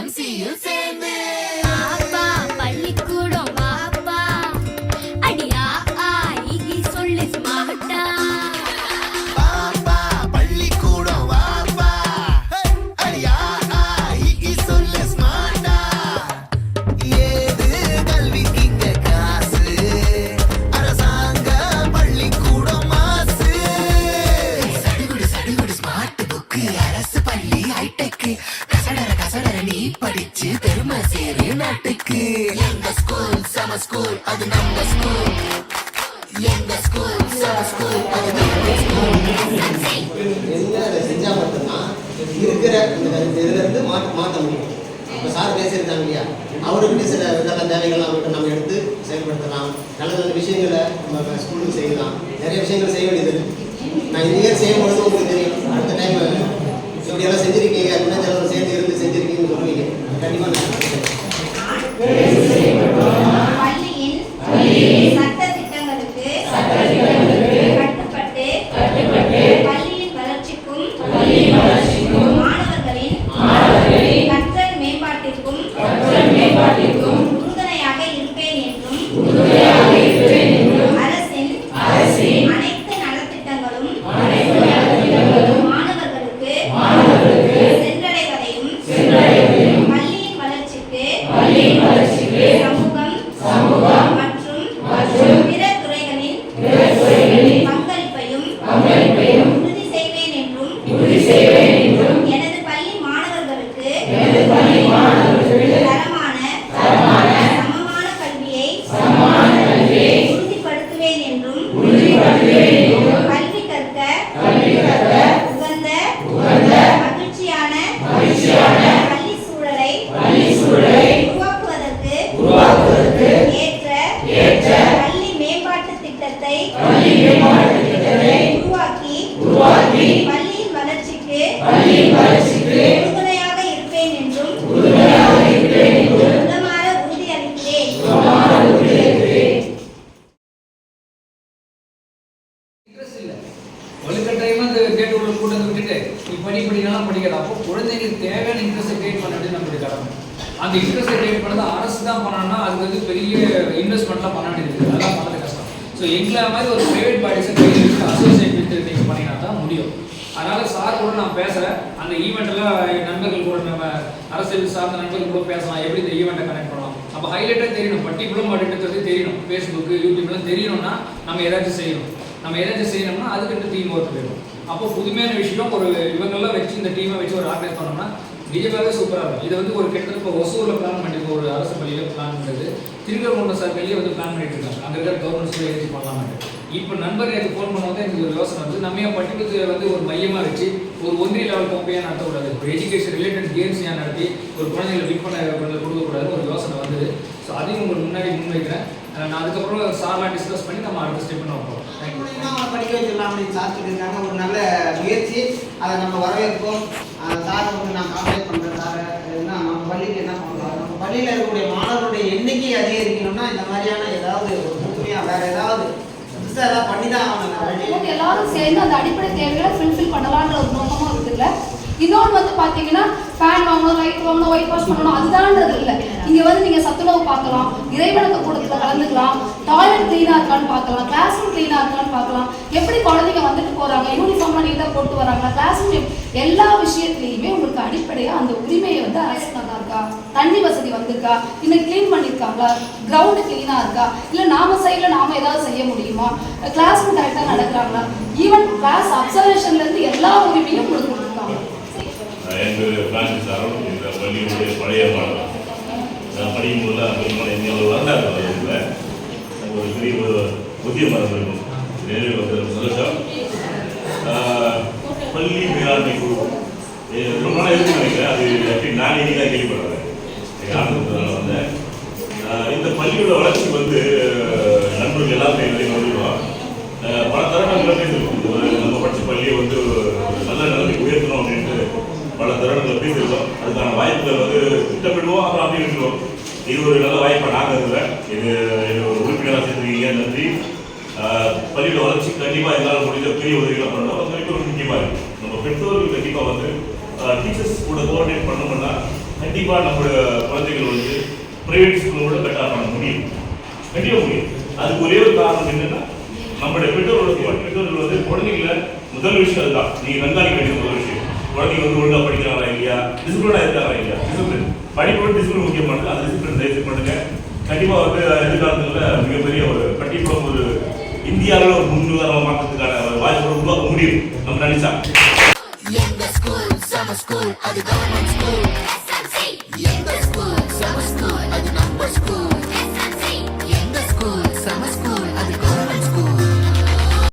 அங்கம்மாவும் எஸ்எம்சியும் சேர்ந்து அப்பா ஸ்கூல் அது நம்ம ஸ்கூல் எங்க ஸ்கூல் சம ஸ்கூல் அது நம்ம ஸ்கூல் என்ன அதை செஞ்சால் மட்டும்தான் இருக்கிற இந்த இதுல இருந்து மாற்ற மாற்ற முடியும் இப்போ சார் பேசியிருக்காங்க இல்லையா அவருக்கு சில இதெல்லாம் தேவைகள் அவர்கிட்ட நம்ம எடுத்து செயல்படுத்தலாம் நல்ல நல்ல விஷயங்களை நம்ம ஸ்கூலுக்கு செய்யலாம் நிறைய விஷயங்கள் செய்ய வேண்டியது நான் இந்த இயர் செய்யும் பொழுது உங்களுக்கு தெரியும் அடுத்த டைம் நீ படிக்கலாம் படிக்கலாம் அப்போ குழந்தைங்களுக்கு தேவையான இன்ட்ரெஸ்ட் கிரியேட் பண்ணுறது நம்மளுடைய கடமை அந்த இன்ட்ரெஸ்ட் கிரியேட் பண்ணது அரசு தான் பண்ணணும்னா அதுக்கு வந்து பெரிய இன்வெஸ்ட்மெண்ட்லாம் பண்ண வேண்டியது. அதெல்லாம் பண்ணது கஷ்டம். ஸோ எங்களை மாதிரி ஒரு பிரைவேட் பார்ட்டிஸை கையில் அசோசியேட் வித் நீங்கள் பண்ணினா தான் முடியும். அதனால சார் கூட நான் பேசுகிறேன் அந்த ஈவெண்ட்லாம் நண்பர்கள் கூட நம்ம அரசியல் சார்ந்த நண்பர்கள் கூட பேசலாம். எப்படி இந்த ஈவெண்ட்டை கனெக்ட் பண்ணலாம்? அப்போ ஹைலைட்டாக தெரியணும். பர்டிகுலர் மாடிட்டது தெரியணும். ஃபேஸ்புக்கு யூடியூப்லாம் தெரியணும்னா நம்ம ஏதாச்சும் செய்யணும். நம்ம ஏதாச்சும் செய்யணும்னா அதுக்கிட்ட டீம் ஒர்க் வேணும். அப்போ புதுமையான விஷயம் ஒரு இவங்கெல்லாம் வச்சு இந்த டீமை வச்சு ஒரு ஆர்கனைஸ் பண்ணோம்னா நிஜமாகவே சூப்பராக இருக்கும். இது வந்து ஒரு கிட்டத்தட்ட இப்போ ஒசூரில் பிளான் பண்ணிருக்கோம். ஒரு அரசு பள்ளியில் பிளான் பண்ணுறது திருக்கரங்குன்றம் சர்க்கிள்லேயே வந்து பிளான் பண்ணிட்டு இருக்காங்க. அங்கே இருக்கிற கவர்மெண்ட் ஸ்கூல் ஏற்றி பண்ணலாம்னு இப்போ நண்பர் எனக்கு ஃபோன் பண்ணும்போது எனக்கு ஒரு யோசனை வந்து நம்ம ஏன் பட்டிமன்றத்தை வந்து ஒரு மையமாக வச்சு ஒரு ஒன்றிய லெவல் கோப்பை நடத்தக்கூடாது. ஒரு எஜுகேஷன் ரிலேட்டட் கேம்ஸ் ஏன் நடத்தி ஒரு குழந்தைகளை விற்பனை கொடுக்கக்கூடாது ஒரு யோசனை வந்தது. ஸோ அதையும் உங்களுக்கு முன்னாடி முன்வைக்கிறேன். நான் அதுக்கப்புறம் சார்லாம் டிஸ்கஸ் பண்ணி நம்ம அடுத்த ஸ்டெப் பண்ண போகிறோம் படிக்க வச்சிடலாம் அப்படின்னு சார் சொல்லியிருக்காங்க ஒரு நல்ல முயற்சி. அதை நம்ம வரவேற்போம். சார் வந்து நான் கான்டாக்ட் பண்ணுறேன் சார். என்ன நம்ம பள்ளிக்கு என்ன பண்ணலாம் நம்ம பள்ளியில் இருக்கக்கூடிய மாணவர்களுடைய எண்ணிக்கை அதிகரிக்கணும்னா இந்த மாதிரியான ஏதாவது ஒரு புதுமையாக வேற ஏதாவது புதுசாக ஏதாவது பண்ணி தான் ஆகணும் எல்லாரும் சேர்ந்து அந்த அடிப்படை தேவைகளை ஃபுல்ஃபில் பண்ணலான்ற ஒரு நோக்கமும் இருக்குல்ல? இன்னொன்று வந்து பார்த்தீங்கன்னா ஃபேன் வாங்கணும் லைட் வாங்கணும் ஒயிட் வாஷ் பண்ணணும் அதுதான்றது இல்லை. இங்கே வந்து நீங்கள் சத்துணவு பார்க்கலாம் இறைவணக்க கூடத்தில் கலந்துக்கலாம் டாய்லெட் க்ளீனாக இருக்கான்னு பார்க்கலாம் கிளாஸ் ரூம் க்ளீனாக இருக்கான்னு பார்க்கலாம். எப்படி குழந்தைங்க வந்துட்டு போகிறாங்க யூனிஃபார்ம்லாம் நீட்டாக போட்டு வராங்க கிளாஸ் ரூம் எல்லா விஷயத்துலையுமே உங்களுக்கு அடிப்படையாக அந்த உரிமையை வந்து அரசு நல்லா இருக்கா? தண்ணி வசதி வந்திருக்கா? இன்னும் க்ளீன் பண்ணியிருக்காங்களா கிரவுண்டு க்ளீனாக இருக்கா? இல்லை நாம சைடில் நாம ஏதாவது செய்ய முடியுமா? கிளாஸ் ரூம் கரெக்டாக நடக்கிறாங்களா? ஈவன் கிளாஸ் அப்சர்வேஷன்லேருந்து எல்லா உரிமையும் உங்களுக்கு கொடுத்துருக்காங்க என் பேர் பிரான்சிஸ் அருண் இந்த பள்ளியுடைய பழைய மாணவர். நான் படிக்கும் போது பெரும்பாலும் இந்தியாவில் வரலாறு பள்ளியில் ஒரு பெரிய ஒரு புதிய மரம் இருக்கும். நினைவு வந்து சந்தோஷம். பள்ளி மேலாண்மை குழு. ரொம்ப நாள் இருக்கு நினைக்கிறேன். அது எப்படி நான் இன்னைக்கு தான் கேள்விப்படுறேன் எங்கள் ஆனந்தத்தில் வந்தேன் இந்த பள்ளியோட வளர்ச்சி வந்து நண்பர்கள் எல்லாருமே என்னையும் வந்துடுவோம் பல தருணங்களை பேசியிருக்கோம் ஒரு நம்ம படித்த பள்ளியை வந்து நல்ல நிலைமைக்கு உயர்த்தணும் அப்படின்ட்டு பல தருணங்களை பேசியிருக்கோம். அதுக்கான வாய்ப்புகள் வந்து திட்டமிடுவோம் அப்புறம் அப்படியே விட்டுருவோம் இது ஒரு நல்ல வாய்ப்பை நாங்கள் இருக்கிறேன் இது ஒரு உறுப்பினராக சேர்த்துருக்கீங்க நன்றி. ஆஹ், பள்ளியோட வளர்ச்சி கண்டிப்பா எங்களால் முடிஞ்ச பெரிய உதவிகளை பண்ணணும். அது வரைக்கும் ரொம்ப முக்கியமா நம்ம பெற்றோர்கள் கண்டிப்பாக வந்து டீச்சர்ஸ் கூட கோஆர்டினேட் பண்ணோம்னா கண்டிப்பா நம்மளோட குழந்தைகள் வந்து பிரைவேட் ஸ்கூலோட பெட்டரா பண்ண முடியும். கண்டிப்பா முடியும். அதுக்கு ஒரே ஒரு காரணம் என்னன்னா நம்மளுடைய பெற்றோர்களுக்கு பெற்றோர்கள் வந்து குழந்தைங்கள முதல் விஷயம் அதுதான். நீங்கள் கண்காணிக்க வேண்டிய முதல் குழந்தைங்க வந்து ஒழுங்காக படிக்கிறாங்களா இல்லையா? டிசிப்ளினாக இருக்காங்களா இல்லையா? டிசிப்ளின் படிப்பு டிசிப்ளின் முக்கியமானது அது டிசிப்ளின் தயவு பண்ணுங்க. கண்டிப்பாக வந்து எதிர்காலத்தில் மிகப்பெரிய ஒரு கண்டிப்பாக ஒரு இந்தியாவில் ஒரு முன்னுதாரண மாற்றத்துக்கான ஒரு வாய்ப்புகளை உருவாக்க முடியும். நம்ம நினைச்சா. எங்க ஸ்கூல் சம ஸ்கூல் அது கவர்மெண்ட் ஸ்கூல் எங்க ஸ்கூல் சம ஸ்கூல்